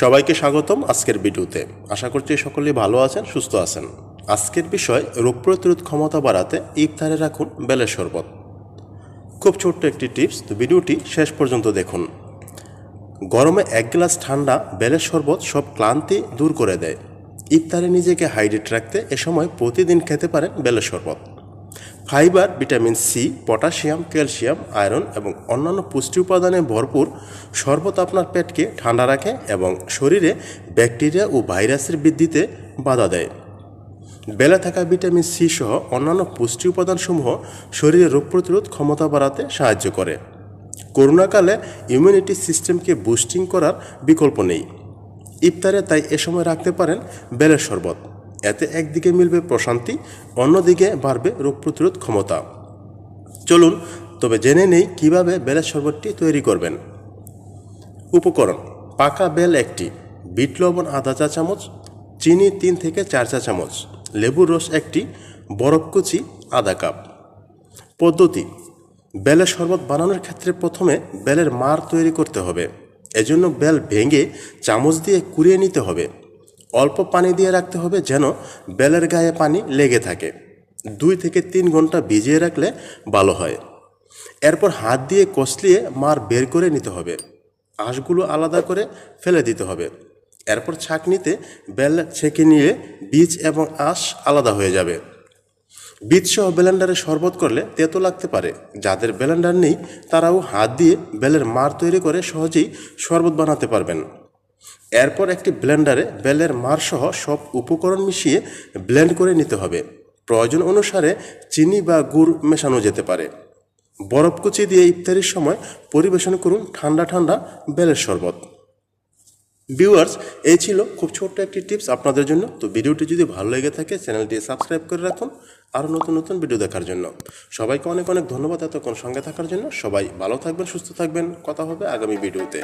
সবাইকে স্বাগতম আজকের ভিডিওতে। আশা করছি সকলেই ভালো আছেন, সুস্থ আছেন। আজকের বিষয়, রোগ প্রতিরোধ ক্ষমতা বাড়াতে ইফতারে রাখুন বেলের শরবত। খুব ছোট্ট একটি টিপস, তো ভিডিওটি শেষ পর্যন্ত দেখুন। গরমে এক গ্লাস ঠান্ডা বেলের শরবত সব ক্লান্তি দূর করে দেয়। ইফতারে নিজেকে হাইড্রেট রাখতে এ সময় প্রতিদিন খেতে পারেন বেলের শরবত। Fibre, vitamin C, potassium, calcium, iron এবং অন্যান্য পুষ্টি উপাদানে ভরপুর শরবত আপনার পেটকে ঠান্ডা রাখে এবং শরীরে ব্যাকটেরিয়া ও ভাইরাসের বৃদ্ধিতে বাধা দেয়। বেলে থাকা ভিটামিন সি সহ অন্যান্য পুষ্টি উপাদানসমূহ শরীরে রোগ প্রতিরোধ ক্ষমতা বাড়াতে সাহায্য করে। করোনাকালে ইমিউনিটি সিস্টেমকে বুস্টিং করার বিকল্প নেই। ইফতারে তাই এ সময় রাখতে পারেন বেলের শরবত। এতে একদিকে মিলবে প্রশান্তি, অন্যদিকে বাড়বে রোগ প্রতিরোধ ক্ষমতা। চলুন, তবে জেনে নেই কীভাবে বেলের শরবতটি তৈরি করবেন। উপকরণ, পাকা বেল একটি, বিট লবণ আধা চা চামচ, চিনি তিন থেকে চার চা চামচ, লেবুর রস একটি, বরফ কুচি আধা কাপ। পদ্ধতি, বেলের শরবত বানানোর ক্ষেত্রে প্রথমে বেলের মার তৈরি করতে হবে। এজন্য বেল ভেঙে চামচ দিয়ে কুড়িয়ে নিতে হবে। অল্প পানি দিয়ে রাখতে হবে যেন বেলের গায়ে পানি লেগে থাকে। দুই থেকে তিন ঘণ্টা ভিজিয়ে রাখলে ভালো হয়। এরপর হাত দিয়ে কষলিয়ে মার বের করে নিতে হবে। আঁশগুলো আলাদা করে ফেলে দিতে হবে। এরপর ছাঁকনিতে বেল ছেঁকে নিয়ে বীজ এবং আঁশ আলাদা হয়ে যাবে। বীজসহ ব্লেন্ডারে শরবত করলে তেতো লাগতে পারে। যাদের ব্লেন্ডার নেই, তারাও হাত দিয়ে বেলের মার তৈরি করে সহজেই শরবত বানাতে পারবেন। এরপর একটি ব্লেন্ডারে বেলের মার সহ সব উপকরণ মিশিয়ে ব্লেন্ড করে নিতে হবে। প্রয়োজন অনুসারে চিনি বা গুড় মেশানো যেতে পারে। বরফ কুচি দিয়ে ইফতারির সময় পরিবেশন করুন ঠান্ডা ঠান্ডা বেলের শরবত। ভিউয়ার্স, এই ছিল খুব ছোট্ট একটি টিপস আপনাদের জন্য। তো ভিডিওটি যদি ভালো লেগে থাকে, চ্যানেলটি সাবস্ক্রাইব করে রাখুন। আরও নতুন নতুন ভিডিও দেখার জন্য। সবাইকে অনেক অনেক ধন্যবাদ এতক্ষণ সঙ্গে থাকার জন্য। সবাই ভালো থাকবেন, সুস্থ থাকবেন। কথা হবে আগামী ভিডিওতে।